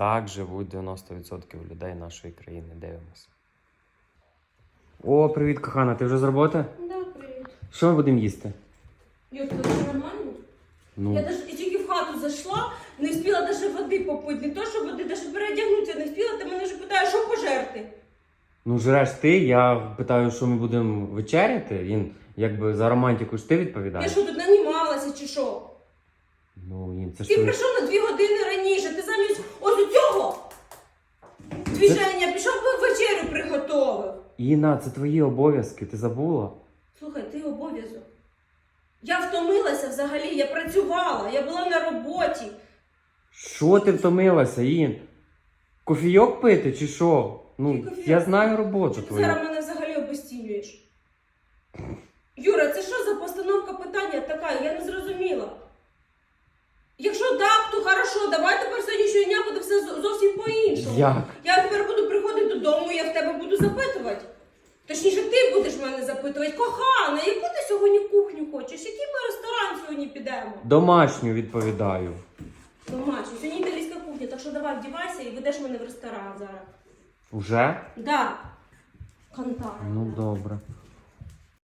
Так живуть 90% людей нашої країни. Дивимося. О, привіт, кохана. Ти вже з роботи? Да, привіт. Що ми будемо їсти? Юр, все нормально? Ну, Я даже тільки в хату зайшла, не встигла даже води попити. Не то, що води, даже переодягнутися не встигла, ти мене вже питаєш, що пожерти. ну жреш ти, я питаю, що ми будемо вечеряти. Він якби за романтику ж ти Я що тут нанімалася чи що? Ну, він це Ти твої- прийшов на дві години раніше, ти замість ось у цього двіження пішов би вечерю приготовив. Інна, це твої обов'язки, ти забула? Слухай, ти обов'язок. Я втомилася взагалі, я працювала, я була на роботі. Що ти втомилася, Ін? Кофійок пити чи що? Ну, кофійок? я знаю роботу ти твою. зараз мене взагалі обесцінюєш? Юра, це що за постановка питання така? Я не зрозуміла. Якщо так, то хорошо, давай тепер сьогоднішнього дня буде все зовсім по-іншому. Як? Я тепер буду приходити додому, я в тебе буду запитувати. Точніше, ти будеш мене запитувати, кохана, яку ти сьогодні кухню хочеш? Який ми ресторан сьогодні підемо? Домашню відповідаю. Домашню, сьогодні італійська кухня, так що давай вдівайся і ведеш мене в ресторан зараз. Уже? Да. Кантар. Ну добре.